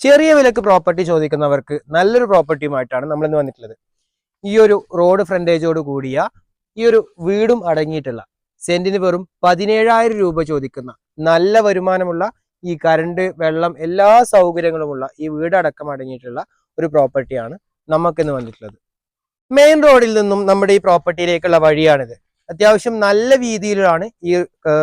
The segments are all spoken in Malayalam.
ചെറിയ വിലക്ക് പ്രോപ്പർട്ടി ചോദിക്കുന്നവർക്ക് നല്ലൊരു പ്രോപ്പർട്ടിയുമായിട്ടാണ് നമ്മൾ ഇന്ന് വന്നിട്ടുള്ളത്. ഈ ഒരു റോഡ് ഫ്രണ്ടേജോട് കൂടിയ ഈ ഒരു വീടും അടങ്ങിയിട്ടുള്ള സെന്റിന് വെറും പതിനേഴായിരം രൂപ ചോദിക്കുന്ന നല്ല വരുമാനമുള്ള ഈ കറണ്ട് വെള്ളം എല്ലാ സൗകര്യങ്ങളുമുള്ള ഈ വീടടക്കം അടങ്ങിയിട്ടുള്ള ഒരു പ്രോപ്പർട്ടിയാണ് നമുക്കിന്ന് വന്നിട്ടുള്ളത്. മെയിൻ റോഡിൽ നിന്നും നമ്മുടെ ഈ പ്രോപ്പർട്ടിയിലേക്കുള്ള വഴിയാണിത്. അത്യാവശ്യം നല്ല രീതിയിലാണ് ഈ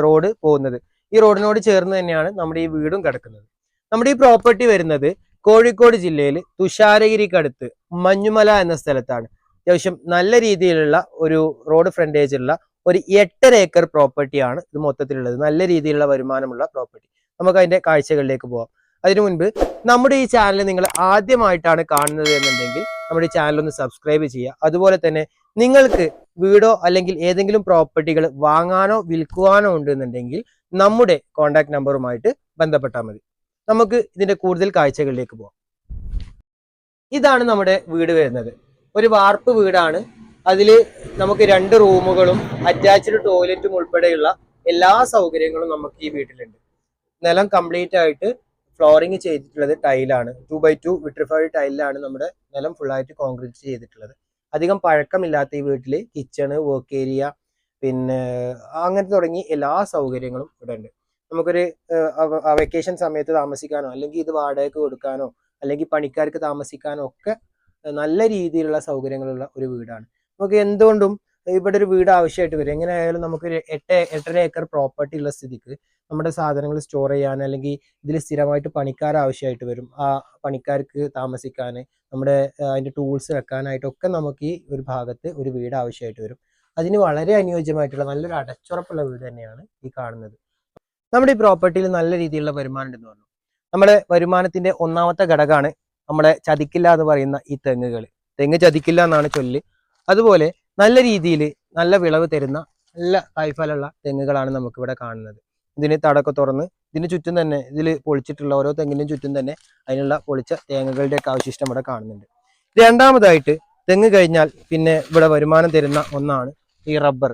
റോഡ് പോകുന്നത്. ഈ റോഡിനോട് ചേർന്ന് തന്നെയാണ് നമ്മുടെ ഈ വീടും കിടക്കുന്നത്. നമ്മുടെ ഈ പ്രോപ്പർട്ടി വരുന്നത് കോഴിക്കോട് ജില്ലയിൽ തുഷാരഗിരിക്കടുത്ത് മഞ്ഞുമല എന്ന സ്ഥലത്താണ്. അത്യാവശ്യം നല്ല രീതിയിലുള്ള ഒരു റോഡ് ഫ്രണ്ടേജ് ഉള്ള ഒരു എട്ടര ഏക്കർ പ്രോപ്പർട്ടിയാണ് ഇത് മൊത്തത്തിലുള്ളത്. നല്ല രീതിയിലുള്ള വരുമാനമുള്ള പ്രോപ്പർട്ടി നമുക്ക് അതിന്റെ കാഴ്ചകളിലേക്ക് പോവാം. അതിനു മുൻപ് നമ്മുടെ ഈ ചാനൽ നിങ്ങൾ ആദ്യമായിട്ടാണ് കാണുന്നത് എന്നുണ്ടെങ്കിൽ നമ്മുടെ ചാനൽ ഒന്ന് സബ്സ്ക്രൈബ് ചെയ്യുക. അതുപോലെ തന്നെ നിങ്ങൾക്ക് വീടോ അല്ലെങ്കിൽ ഏതെങ്കിലും പ്രോപ്പർട്ടികൾ വാങ്ങാനോ വിൽക്കുവാനോ ഉണ്ടെന്നുണ്ടെങ്കിൽ നമ്മുടെ കോൺടാക്ട് നമ്പറുമായിട്ട് ബന്ധപ്പെട്ടാൽ മതി. നമുക്ക് ഇതിന്റെ കൂടുതൽ കാഴ്ചകളിലേക്ക് പോവാം. ഇതാണ് നമ്മുടെ വീട് വരുന്നത്. ഒരു വാർപ്പ് വീടാണ്. അതിൽ നമുക്ക് രണ്ട് റൂമുകളും അറ്റാച്ച്ഡ് ടോയ്ലറ്റും ഉൾപ്പെടെയുള്ള എല്ലാ സൗകര്യങ്ങളും നമുക്ക് ഈ വീട്ടിലുണ്ട്. നിലം കംപ്ലീറ്റ് ആയിട്ട് ഫ്ലോറിങ് ചെയ്തിട്ടുള്ളത് ടൈലാണ്. ടു ബൈ ടു വിട്രിഫൈഡ് ടൈലിലാണ് നമ്മുടെ നിലം ഫുള്ളായിട്ട് കോൺക്രീറ്റ് ചെയ്തിട്ടുള്ളത്. അധികം പഴക്കമില്ലാത്ത ഈ വീട്ടിൽ കിച്ചണ് വർക്ക് ഏരിയ പിന്നെ അങ്ങനെ തുടങ്ങി എല്ലാ സൗകര്യങ്ങളും ഇവിടെ ഉണ്ട് നമുക്കൊരു വെക്കേഷൻ സമയത്ത് താമസിക്കാനോ അല്ലെങ്കിൽ ഇത് വാടകയ്ക്ക് കൊടുക്കാനോ അല്ലെങ്കിൽ പണിക്കാർക്ക് താമസിക്കാനോ ഒക്കെ നല്ല രീതിയിലുള്ള സൗകര്യങ്ങളുള്ള ഒരു വീടാണ്. നമുക്ക് എന്തുകൊണ്ടും ഇവിടെ ഒരു വീട് ആവശ്യമായിട്ട് വരും. എങ്ങനെയായാലും നമുക്ക് എട്ട് എട്ടര ഏക്കർ പ്രോപ്പർട്ടി ഉള്ള സ്ഥിതിക്ക് നമ്മുടെ സാധനങ്ങൾ സ്റ്റോർ ചെയ്യാൻ അല്ലെങ്കിൽ ഇതിൽ സ്ഥിരമായിട്ട് പണിക്കാർ ആവശ്യമായിട്ട് വരും. ആ പണിക്കാർക്ക് താമസിക്കാൻ നമ്മുടെ അതിന്റെ ടൂൾസ് വെക്കാനായിട്ടൊക്കെ നമുക്ക് ഈ ഒരു ഭാഗത്ത് ഒരു വീട് ആവശ്യമായിട്ട് വരും. അതിന് വളരെ അനുയോജ്യമായിട്ടുള്ള നല്ലൊരു അടച്ചുറപ്പുള്ള വീട് തന്നെയാണ് ഈ കാണുന്നത്. നമ്മുടെ ഈ പ്രോപ്പർട്ടിയിൽ നല്ല രീതിയിലുള്ള വരുമാനം ഉണ്ടെന്ന് പറഞ്ഞു. നമ്മുടെ വരുമാനത്തിന്റെ ഒന്നാമത്തെ ഘടകമാണ് നമ്മളെ ചതിക്കില്ല എന്ന് പറയുന്ന ഈ തെങ്ങുകൾ. തെങ്ങ് ചതിക്കില്ല എന്നാണ് ചൊല്ല്. അതുപോലെ നല്ല രീതിയിൽ നല്ല വിളവ് തരുന്ന നല്ല കായ്ഫലമുള്ള തെങ്ങുകളാണ് നമുക്ക് ഇവിടെ കാണുന്നത്. ഇതിന് തടക്കം തുറന്ന് ഇതിന് ചുറ്റും തന്നെ ഇതിൽ പൊളിച്ചിട്ടുള്ള ഓരോ തെങ്ങിനും ചുറ്റും തന്നെ അതിനുള്ള പൊളിച്ച തേങ്ങകളുടെ ഒക്കെ അവശിഷ്ടം ഇവിടെ കാണുന്നുണ്ട്. രണ്ടാമതായിട്ട് തെങ്ങ് കഴിഞ്ഞാൽ പിന്നെ ഇവിടെ വരുമാനം തരുന്ന ഒന്നാണ് ഈ റബ്ബർ.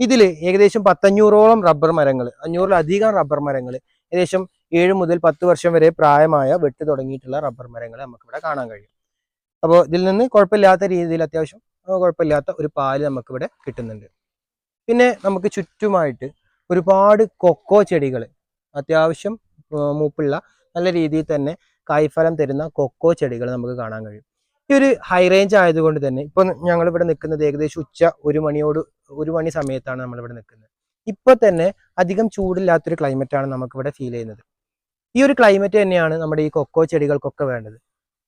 ഇതിൽ ഏകദേശം പത്തഞ്ഞൂറോളം റബ്ബർ മരങ്ങൾ അഞ്ഞൂറിലധികം റബ്ബർ മരങ്ങൾ ഏകദേശം ഏഴ് മുതൽ പത്ത് വർഷം വരെ പ്രായമായ വെട്ട് തുടങ്ങിയിട്ടുള്ള റബ്ബർ മരങ്ങൾ നമുക്കിവിടെ കാണാൻ കഴിയും. അപ്പോൾ ഇതിൽ നിന്ന് കുഴപ്പമില്ലാത്ത രീതിയിൽ അത്യാവശ്യം കുഴപ്പമില്ലാത്ത ഒരു പാൽ നമുക്കിവിടെ കിട്ടുന്നുണ്ട്. പിന്നെ നമുക്ക് ചുറ്റുമായിട്ട് ഒരുപാട് കൊക്കോ ചെടികൾ അത്യാവശ്യം മൂപ്പുള്ള നല്ല രീതിയിൽ തന്നെ കായ്ഫലം തരുന്ന കൊക്കോ ചെടികൾ നമുക്ക് കാണാൻ കഴിയും. ഈ ഒരു ഹൈ റേഞ്ച് ആയതുകൊണ്ട് തന്നെ ഇപ്പൊ ഞങ്ങൾ ഇവിടെ നിൽക്കുന്നത് ഏകദേശം ഉച്ച ഒരു മണിയോട് ഒരു മണി സമയത്താണ് നമ്മൾ ഇവിടെ നിൽക്കുന്നത്. ഇപ്പൊ തന്നെ അധികം ചൂടില്ലാത്തൊരു നമുക്ക് ഇവിടെ ഫീൽ ചെയ്യുന്നത്. ഈ ഒരു ക്ലൈമറ്റ് തന്നെയാണ് നമ്മുടെ ഈ കൊക്കോ ചെടികൾക്കൊക്കെ വേണ്ടത്.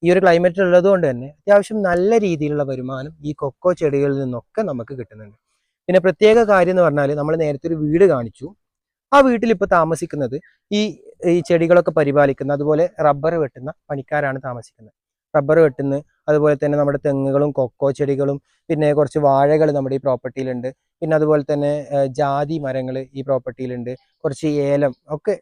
ഈ ഒരു ക്ലൈമറ്റ് ഉള്ളത് കൊണ്ട് തന്നെ അത്യാവശ്യം നല്ല രീതിയിലുള്ള വരുമാനം ഈ കൊക്കോ ചെടികളിൽ നിന്നൊക്കെ നമുക്ക് കിട്ടുന്നുണ്ട്. പിന്നെ പ്രത്യേക കാര്യം എന്ന് പറഞ്ഞാൽ നമ്മൾ നേരത്തെ ഒരു വീട് കാണിച്ചു. ആ വീട്ടിൽ ഇപ്പോൾ താമസിക്കുന്നത് ഈ ഈ ചെടികളൊക്കെ പരിപാലിക്കുന്ന അതുപോലെ റബ്ബർ വെട്ടുന്ന പണിക്കാരാണ് താമസിക്കുന്നത്. റബ്ബർ വെട്ടുന്ന അതുപോലെ തന്നെ നമ്മുടെ തെങ്ങുകളും കൊക്കോ ചെടികളും പിന്നെ കുറച്ച് വാഴകൾ നമ്മുടെ ഈ പ്രോപ്പർട്ടിയിലുണ്ട്. പിന്നെ അതുപോലെ തന്നെ ജാതി മരങ്ങൾ ഈ പ്രോപ്പർട്ടിയിലുണ്ട്. കുറച്ച് ഏലം ഒക്കെ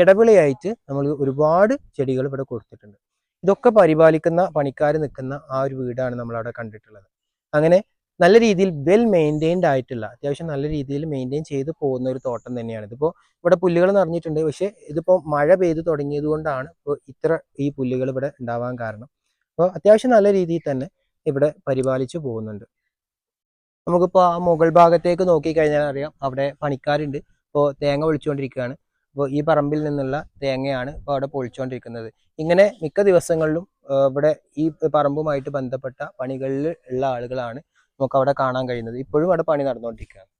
ഇടവിളയായിട്ട് നമ്മൾ ഒരുപാട് ചെടികൾ ഇവിടെ കൊടുത്തിട്ടുണ്ട്. ഇതൊക്കെ പരിപാലിക്കുന്ന പണിക്കാർ നിൽക്കുന്ന ആ ഒരു വീടാണ് നമ്മളവിടെ കണ്ടിട്ടുള്ളത്. അങ്ങനെ നല്ല രീതിയിൽ വെൽ മെയിന്റെയിൻഡ് ആയിട്ടുള്ള അത്യാവശ്യം നല്ല രീതിയിൽ മെയിന്റെയിൻ ചെയ്ത് പോകുന്ന ഒരു തോട്ടം തന്നെയാണ്. ഇതിപ്പോൾ ഇവിടെ പുല്ലുകൾ നിറഞ്ഞിട്ടുണ്ട്. പക്ഷേ ഇതിപ്പോൾ മഴ പെയ്ത് തുടങ്ങിയത് കൊണ്ടാണ് ഇപ്പോൾ ഇത്ര ഈ പുല്ലുകൾ ഇവിടെ ഉണ്ടാവാൻ കാരണം. അപ്പോൾ അത്യാവശ്യം നല്ല രീതിയിൽ തന്നെ ഇവിടെ പരിപാലിച്ചു പോകുന്നുണ്ട്. നമുക്കിപ്പോൾ ആ മുകൾ ഭാഗത്തേക്ക് നോക്കിക്കഴിഞ്ഞാൽ അറിയാം അവിടെ പണിക്കാരുണ്ട്. ഇപ്പോൾ തേങ്ങ ഒഴിച്ചുകൊണ്ടിരിക്കുകയാണ് അപ്പോൾ ഈ പറമ്പിൽ നിന്നുള്ള തേങ്ങയാണ് ഇപ്പോൾ അവിടെ പൊളിച്ചുകൊണ്ടിരിക്കുന്നത്. ഇങ്ങനെ മിക്ക ദിവസങ്ങളിലും ഇവിടെ ഈ പറമ്പുമായിട്ട് ബന്ധപ്പെട്ട പണികളിൽ ഉള്ള ആളുകളാണ് നമുക്ക് അവിടെ കാണാൻ കഴിയുന്നത്. ഇപ്പോഴും അവിടെ പണി നടന്നുകൊണ്ടിരിക്കുകയാണ്.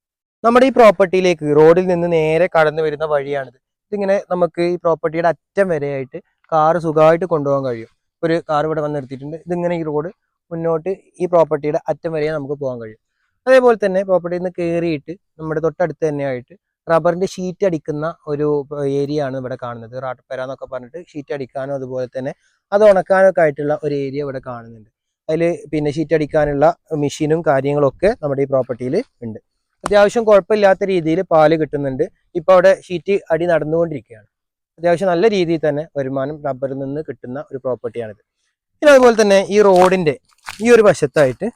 നമ്മുടെ ഈ പ്രോപ്പർട്ടിയിലേക്ക് റോഡിൽ നിന്ന് നേരെ കടന്നു വരുന്ന വഴിയാണിത്. ഇതിങ്ങനെ നമുക്ക് ഈ പ്രോപ്പർട്ടിയുടെ അറ്റം വരെയായിട്ട് കാറ് സുഖമായിട്ട് കൊണ്ടുപോകാൻ കഴിയും. ഒരു കാർ ഇവിടെ വന്ന് നിർത്തിയിട്ടുണ്ട്. ഇതിങ്ങനെ ഈ റോഡ് മുന്നോട്ട് ഈ പ്രോപ്പർട്ടിയുടെ അറ്റം വരെ നമുക്ക് പോകാൻ കഴിയും. അതേപോലെ തന്നെ പ്രോപ്പർട്ടിയിൽ നിന്ന് കയറിയിട്ട് നമ്മുടെ തൊട്ടടുത്ത് തന്നെയായിട്ട് റബ്ബറിന്റെ ഷീറ്റ് അടിക്കുന്ന ഒരു ഏരിയ ആണ് ഇവിടെ കാണുന്നത്. റാട്ടപ്പര എന്നൊക്കെ പറഞ്ഞിട്ട് ഷീറ്റ് അടിക്കാനും അതുപോലെ തന്നെ അത് ഉണക്കാനൊക്കെ ആയിട്ടുള്ള ഒരു ഏരിയ ഇവിടെ കാണുന്നുണ്ട്. അതിൽ പിന്നെ ഷീറ്റ് അടിക്കാനുള്ള മെഷീനും കാര്യങ്ങളൊക്കെ നമ്മുടെ ഈ പ്രോപ്പർട്ടിയിൽ ഉണ്ട്. അത്യാവശ്യം കുഴപ്പമില്ലാത്ത രീതിയിൽ പാൽ കിട്ടുന്നുണ്ട്. ഇപ്പോൾ അവിടെ ഷീറ്റ് അടി നടന്നുകൊണ്ടിരിക്കുകയാണ്. അത്യാവശ്യം നല്ല രീതിയിൽ തന്നെ വരുമാനം റബ്ബറിൽ നിന്ന് കിട്ടുന്ന ഒരു പ്രോപ്പർട്ടിയാണിത് പിന്നെ അതുപോലെ തന്നെ ഈ റോഡിന്റെ ഈ ഒരു വശത്തായിട്ട്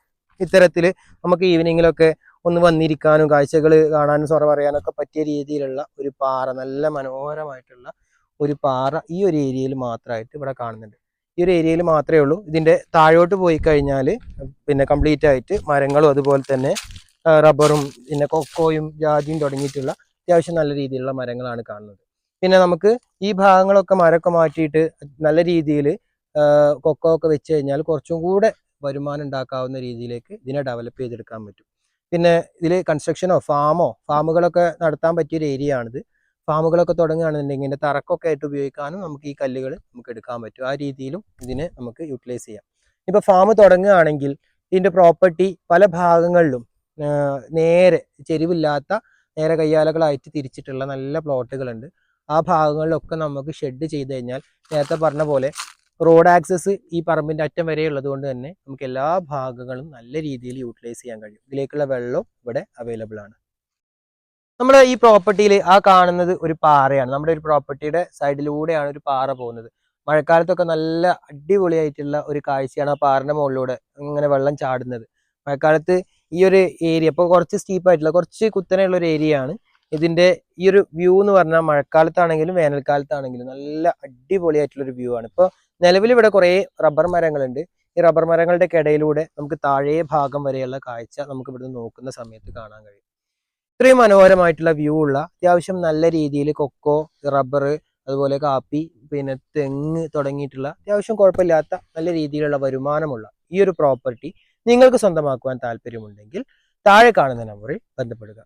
ഇത്തരത്തിൽ നമുക്ക് ഈവനിങ്ങിലൊക്കെ ഒന്ന് വന്നിരിക്കാനും കാഴ്ചകൾ കാണാനും സൊറ പറയാനൊക്കെ പറ്റിയ രീതിയിലുള്ള ഒരു പാറ നല്ല മനോഹരമായിട്ടുള്ള ഒരു പാറ ഈ ഒരു ഏരിയയിൽ മാത്രമായിട്ട് ഇവിടെ കാണുന്നുണ്ട്. ഈ ഒരു ഏരിയയിൽ മാത്രമേ ഉള്ളൂ. ഇതിന്റെ താഴോട്ട് പോയി കഴിഞ്ഞാൽ പിന്നെ കംപ്ലീറ്റ് ആയിട്ട് മരങ്ങളും അതുപോലെ തന്നെ റബ്ബറും പിന്നെ കൊക്കോയും ജാതിയും തുടങ്ങിയിട്ടുള്ള അത്യാവശ്യം നല്ല രീതിയിലുള്ള മരങ്ങളാണ് കാണുന്നത്. പിന്നെ നമുക്ക് ഈ ഭാഗങ്ങളൊക്കെ മരമൊക്കെ മാറ്റിയിട്ട് നല്ല രീതിയിൽ കൊക്കോ ഒക്കെ വെച്ച് കഴിഞ്ഞാൽ കുറച്ചും കൂടെ വരുമാനം ഉണ്ടാക്കാവുന്ന രീതിയിലേക്ക് ഇതിനെ ഡെവലപ്പ് ചെയ്തെടുക്കാൻ പറ്റും. പിന്നെ ഇതിൽ കൺസ്ട്രക്ഷനോ ഫാമോ ഫാമുകളൊക്കെ നടത്താൻ പറ്റിയൊരു ഏരിയ ആണിത്. ഫാമുകളൊക്കെ തുടങ്ങുകയാണെന്നുണ്ടെങ്കിൽ ഇതിന്റെ തറക്കൊക്കെ ആയിട്ട് ഉപയോഗിക്കാനും നമുക്ക് ഈ കല്ലുകൾ നമുക്ക് എടുക്കാൻ പറ്റും. ആ രീതിയിലും ഇതിനെ നമുക്ക് യൂട്ടിലൈസ് ചെയ്യാം. ഇപ്പോൾ ഫാം തുടങ്ങുകയാണെങ്കിൽ ഇതിന്റെ പ്രോപ്പർട്ടി പല ഭാഗങ്ങളിലും നേരെ ചെരിവില്ലാത്ത നേരെ കയ്യാലകളായിട്ട് തിരിച്ചിട്ടുള്ള നല്ല പ്ലോട്ടുകളുണ്ട് ആ ഭാഗങ്ങളിലൊക്കെ നമുക്ക് ഷെഡ് ചെയ്ത് കഴിഞ്ഞാൽ നേരത്തെ പറഞ്ഞ പോലെ റോഡ് ആക്സസ് ഈ പറമ്പിന്റെ അറ്റം വരെ ഉള്ളത് കൊണ്ട് തന്നെ നമുക്ക് എല്ലാ ഭാഗങ്ങളും നല്ല രീതിയിൽ യൂട്ടിലൈസ് ചെയ്യാൻ കഴിയും. ഇതിലേക്കുള്ള വെള്ളവും ഇവിടെ അവൈലബിൾ ആണ്. നമ്മൾ ഈ പ്രോപ്പർട്ടിയിൽ ആ കാണുന്നത് ഒരു പാറയാണ്. നമ്മുടെ ഒരു പ്രോപ്പർട്ടിയുടെ സൈഡിലൂടെയാണ് ഒരു പാറ പോകുന്നത്. മഴക്കാലത്തൊക്കെ നല്ല അടിപൊളിയായിട്ടുള്ള ഒരു കാഴ്ചയാണ് ആ പാറിന്റെ മുകളിലൂടെ ഇങ്ങനെ വെള്ളം ചാടുന്നത്. മഴക്കാലത്ത് ഈ ഒരു ഏരിയ ഇപ്പോൾ കുറച്ച് സ്റ്റീപ്പായിട്ടുള്ള കുറച്ച് കുത്തനെയുള്ള ഒരു ഏരിയയാണ് ഇതിന്റെ ഈ ഒരു വ്യൂ എന്ന് പറഞ്ഞാൽ മഴക്കാലത്താണെങ്കിലും വേനൽക്കാലത്താണെങ്കിലും നല്ല അടിപൊളിയായിട്ടുള്ള ഒരു വ്യൂ ആണ്. ഇപ്പോൾ നിലവിൽ ഇവിടെ കുറേ റബ്ബർ മരങ്ങളുണ്ട്. ഈ റബ്ബർ മരങ്ങളുടെ ഇടയിലൂടെ നമുക്ക് താഴെ ഭാഗം വരെയുള്ള കാഴ്ച നമുക്ക് ഇവിടുന്ന് നോക്കുന്ന സമയത്ത് കാണാൻ കഴിയും. ഇത്രയും മനോഹരമായിട്ടുള്ള വ്യൂ ഉള്ള അത്യാവശ്യം നല്ല രീതിയിൽ കൊക്കോ റബ്ബർ അതുപോലെ കാപ്പി പിന്നെ തെങ്ങ് തുടങ്ങിയിട്ടുള്ള അത്യാവശ്യം കുഴപ്പമില്ലാത്ത നല്ല രീതിയിലുള്ള വരുമാനമുള്ള ഈ ഒരു പ്രോപ്പർട്ടി നിങ്ങൾക്ക് സ്വന്തമാക്കുവാൻ താല്പര്യമുണ്ടെങ്കിൽ താഴെ കാണുന്ന നമ്പറിൽ ബന്ധപ്പെടുക.